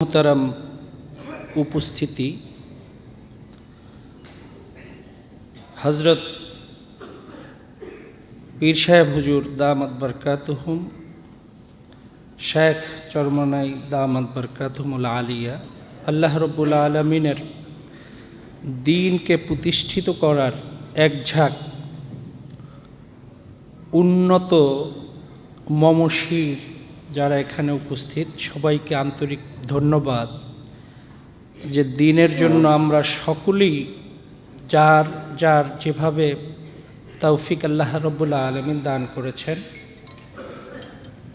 মোহতারাম উপস্থিতি হজরত পীর সাহেব হুজুর দামাত বরকাতহুম, শেখ চরমনাই দামাত বরকাতহুমুল আলিয়া, আল্লাহ রব্বুল আলমিনের দিনকে প্রতিষ্ঠিত করার এক ঝাঁক, উন্নত মমশির যারা এখানে উপস্থিত, সবাইকে আন্তরিক ধন্যবাদ যে দিনের জন্য আমরা সকলেই যার যার যেভাবে তৌফিক আল্লাহ রব্বুল্লা আলমিন দান করেছেন,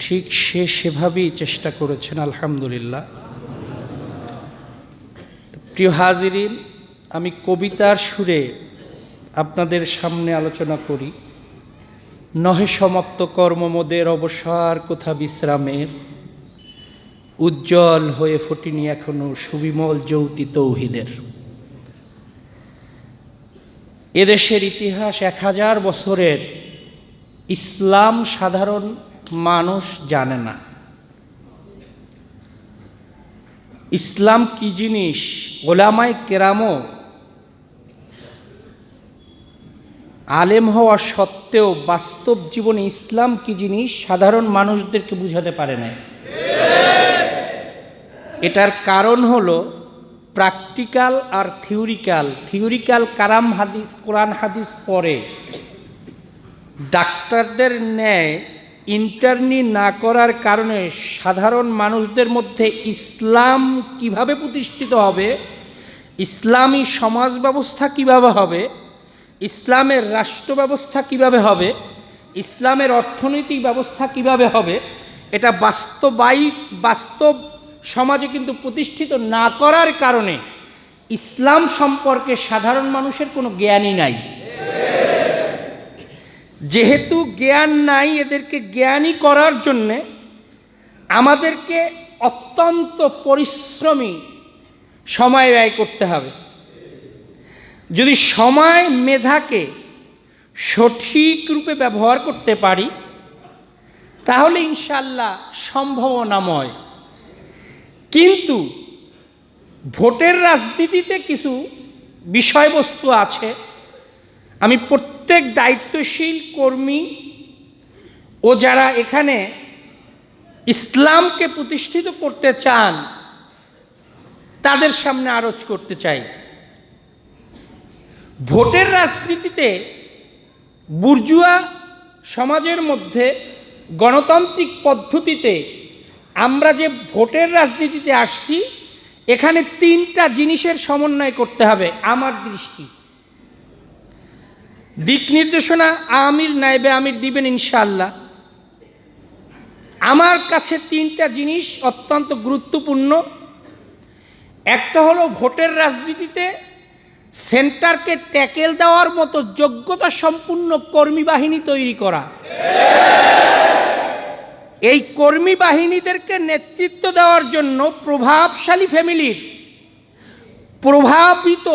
ঠিক সে সেভাবেই চেষ্টা করেছেন, আলহামদুলিল্লাহ। প্রিয় হাজিরিন, আমি কবিতার সুরে আপনাদের সামনে আলোচনা করি। নহে সমাপ্ত কর্মমোদের অবসর, কোথা বিশ্রামের? উজ্জ্বল হয়ে ফোটেনি এখনও সুবিমল যৌতি তৌহিদের। এদেশের ইতিহাস এক হাজার বছরের, ইসলাম সাধারণ মানুষ জানে না। ইসলাম কি জিনিস? ওলামায় কেরামও আলেম হওয়া সত্ত্বেও বাস্তব জীবনে ইসলাম কি জিনিস সাধারণ মানুষদেরকে বুঝাতে পারে না এটার কারণ হলো প্র্যাকটিক্যাল আর থিওরিক্যাল। থিওরিক্যাল কারাম হাদিস, কোরআন হাদিস পরে ডাক্তারদের ন্যায় ইন্টারনি না করার কারণে সাধারণ মানুষদের মধ্যে ইসলাম কীভাবে প্রতিষ্ঠিত হবে, ইসলামী সমাজ ব্যবস্থা কীভাবে হবে ইসলামের রাষ্ট্র ব্যবস্থা কীভাবে হবে, ইসলামের অর্থনৈতিক ব্যবস্থা কীভাবে হবে, এটা বাস্তবায়িক, বাস্তব সমাজে কিন্তু প্রতিষ্ঠিত না করার কারণে ইসলাম সম্পর্কে সাধারণ মানুষের কোনো জ্ঞানই নাই। যেহেতু জ্ঞান নাই, এদেরকে জ্ঞানী করার জন্যে আমাদেরকে অত্যন্ত পরিশ্রমী সময় ব্যয় করতে হবে। যদি সময় মেধাকে সঠিক রূপে ব্যবহার করতে পারি, তাহলে ইনশাল্লাহ সম্ভাবনাময়। কিন্তু ভোটের রাজনীতিতে কিছু বিষয়বস্তু আছে। আমি প্রত্যেক দায়িত্বশীল কর্মী ও যারা এখানে ইসলামকে প্রতিষ্ঠিত করতে চান, তাদের সামনে আরজ করতে চাই। ভোটের রাজনীতিতে বুর্জুয়া সমাজের মধ্যে গণতান্ত্রিক পদ্ধতিতে আমরা যে ভোটের রাজনীতিতে আসছি, এখানে তিনটা জিনিসের সমন্বয় করতে হবে আমার দৃষ্টি। দিক নির্দেশনা আমির নাইবে আমির দিবেন ইনশাল্লাহ আমার কাছে তিনটা জিনিস অত্যন্ত গুরুত্বপূর্ণ। একটা হলো ভোটের রাজনীতিতে সেন্টারকে ট্যাকেল দেওয়ার মতো যোগ্যতা সম্পূর্ণ কর্মী বাহিনী তৈরি করা। এই কর্মী বাহিনীদেরকে নেতৃত্ব দেওয়ার জন্য প্রভাবশালী ফ্যামিলির প্রভাবিত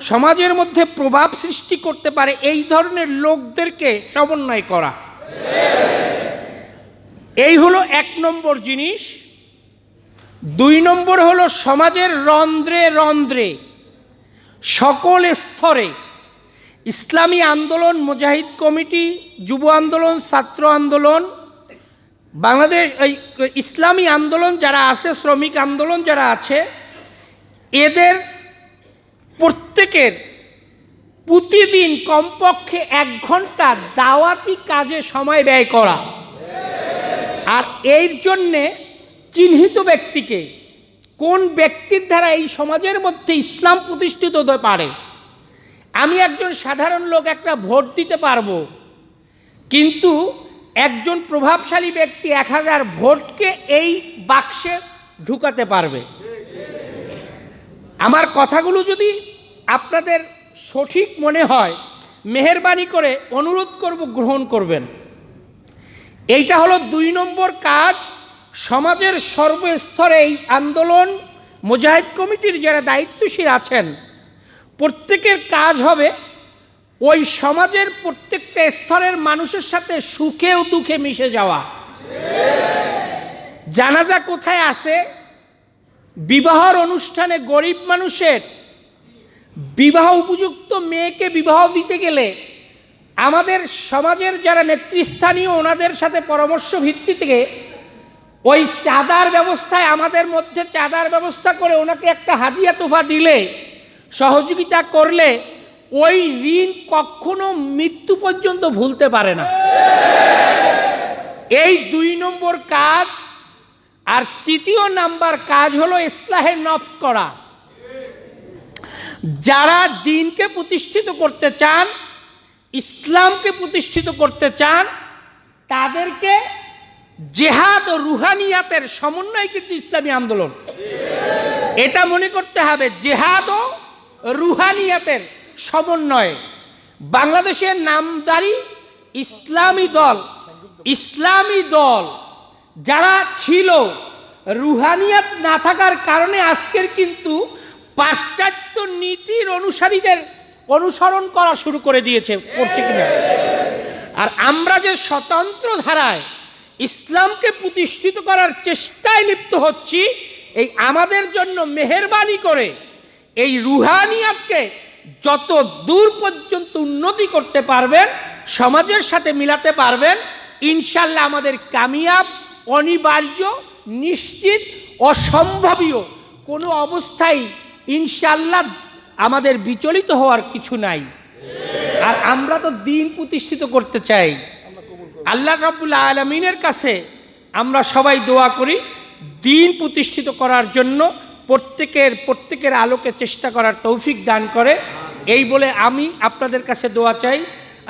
সমাজের মধ্যে প্রভাব সৃষ্টি করতে পারে এই ধরনের লোকদেরকে সমন্বয় করা। এই হলো এক নম্বর জিনিস। দুই নম্বর হলো সমাজের রন্ধ্রে রন্ধ্রে সকল স্তরে ইসলামী আন্দোলন, মুজাহিদ কমিটি, যুব আন্দোলন, ছাত্র আন্দোলন, বাংলাদেশ, এই ইসলামী আন্দোলন যারা আছে, শ্রমিক আন্দোলন যারা আছে, এদের প্রত্যেকের প্রতিদিন কমপক্ষে এক ঘণ্টা দাওয়াতি কাজে সময় ব্যয় করা। আর এর জন্যে চিহ্নিত ব্যক্তিকে কোন ব্যক্তির দ্বারা এই সমাজের মধ্যে ইসলাম প্রতিষ্ঠিত হতে পারে? আমি একজন সাধারণ লোক একটা ভোট দিতে পারব, কিন্তু একজন প্রভাবশালী ব্যক্তি এক হাজার ভোটকে এই বাক্সে ঢুকাতে পারবে। আমার কথাগুলো যদি আপনাদের সঠিক মনে হয়, মেহরবানি করে অনুরোধ করব, গ্রহণ করবেন। এইটা হলো দুই নম্বর কাজ সমাজের সর্বস্তরে এই আন্দোলন, মুজাহিদ কমিটির যারা দায়িত্বশীল আছেন, প্রত্যেকের কাজ হবে ওই সমাজের প্রত্যেকটা স্তরের মানুষের সাথে সুখে ও দুঃখে মিশে যাওয়া। জানাজা কোথায় আছে? বিবাহর অনুষ্ঠানে গরিব মানুষের বিবাহ উপযুক্ত মেয়েকে বিবাহ দিতে গেলে আমাদের সমাজের যারা নেতৃস্থানীয় ওনাদের সাথে পরামর্শ ভিত্তি থেকে ওই চাঁদার ব্যবস্থায় আমাদের মধ্যে চাঁদার ব্যবস্থা করে ওনাকে একটা হাদিয়া তোফা দিলে, সহযোগিতা করলে, ওই ঋণ কখনো মৃত্যু পর্যন্ত ভুলতে পারে না। এই দুই নম্বর কাজ আর তৃতীয় নাম্বার কাজ হলো ইসলাহে নফস করা। যারা দিনকে প্রতিষ্ঠিত করতে চান, ইসলামকে প্রতিষ্ঠিত করতে চান, তাদেরকে জেহাদ ও রুহানিয়াতের সমন্বয় কিন্তু ইসলামী আন্দোলন। এটা মনে করতে হবে, জেহাদ ও রুহানিয়াতের সমন্বয়ে। বাংলাদেশের নামদারি ইসলামী দল ইসলামী দল যারা ছিল, রুহানিয়াত না থাকার কারণে আজকের কিন্তু পাশ্চাত্য নীতির অনুসারীদের অনুসরণ করা শুরু করে দিয়েছে, করছে কিনা? আর আমরা যে স্বতন্ত্র ধারায় ইসলামকে প্রতিষ্ঠিত করার চেষ্টায় লিপ্ত হচ্ছি, এই আমাদের জন্য মেহরবানি করে এই রুহানিয়াতকে যত দূর পর্যন্ত উন্নতি করতে পারবেন, সমাজের সাথে মিলাতে পারবেন, ইনশাল্লাহ আমাদের কামিয়াব, অনিবার্য, নিশ্চিত, অসম্ভবীয় কোনো অবস্থায় ইনশাল্লাহ আমাদের বিচলিত হওয়ার কিছু নাই। আর আমরা তো দিন প্রতিষ্ঠিত করতে চাই। আল্লাহ রাব্বুল আলমিনের কাছে আমরা সবাই দোয়া করি, দিন প্রতিষ্ঠিত করার জন্য প্রত্যেকের প্রত্যেকের আলোকে চেষ্টা করার তৌফিক দান করে। এই বলে আমি আপনাদের কাছে দোয়া চাই,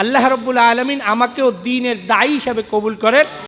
আল্লাহ রব্বুল আলমিন আমাকেও দিনের দায়ী হিসাবে কবুল করেন।